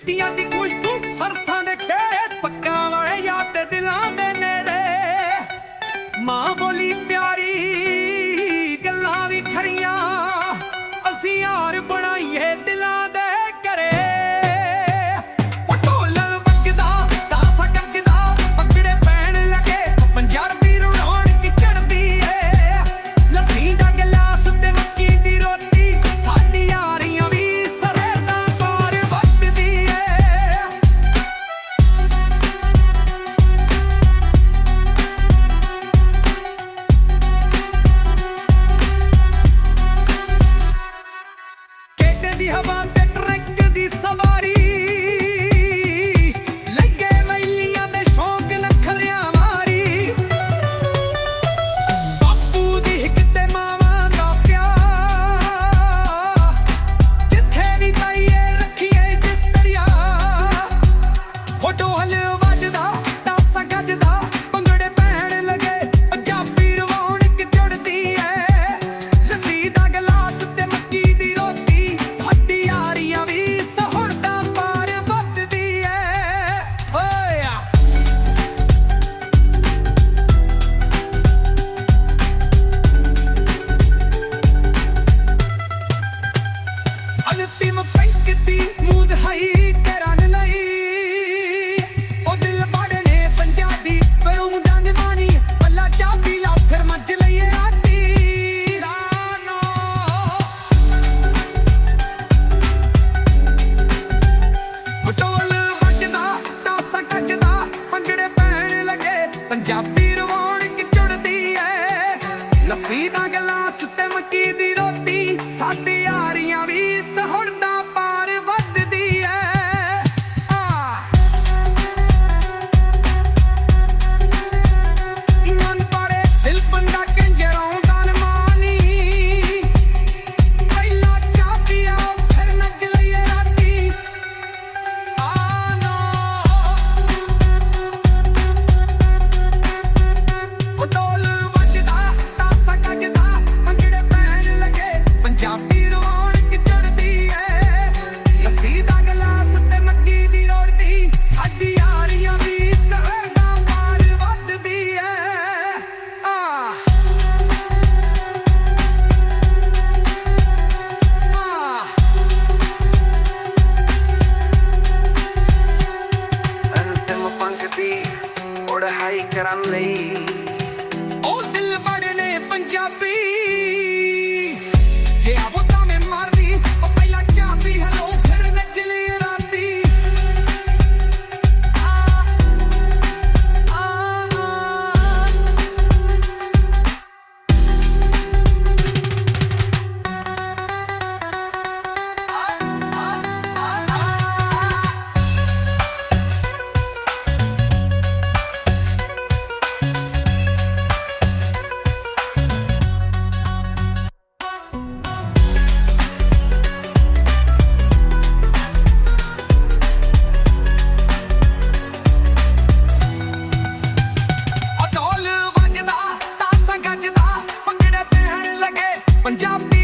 ਮਿੱਟੀਆਂ ਦੀ ਖੁਸ਼ਬੂ ਸਰਸਾਂ ਦੇ ਖੇਤ ਪੱਕਾ ਵਾਲੇ ਯਾਦ ਦਿਲਾਂ ਦੇ ਨੇੜੇ। ਮਾਂ ਬੋਲੀ ਲੱਸੀ ਦਾ ਗਲਾਸ ਤੇ ਮੱਕੀ ਦੀ ਰੋਟੀ ਸਾਡੇ ਕਰਨ ਲਈ। ਉਹ ਦਿਲ ਬੜੇ ਨੇ ਪੰਜਾਬੀ। Punjabi.